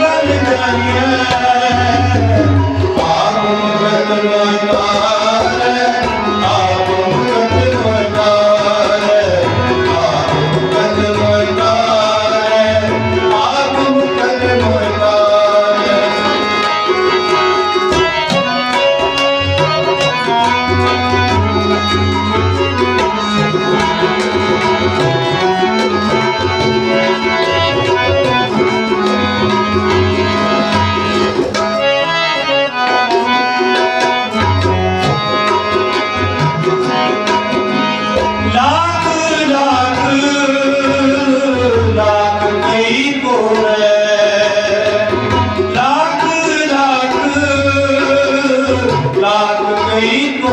ਬਲ ਜਾਣੀਐ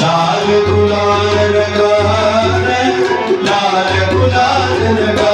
ਲਾਲ ਗੁਲਾਲ ਰੰਗਾ ਲਾਲ ਗੁਲਾਲ ਰੰਗਾ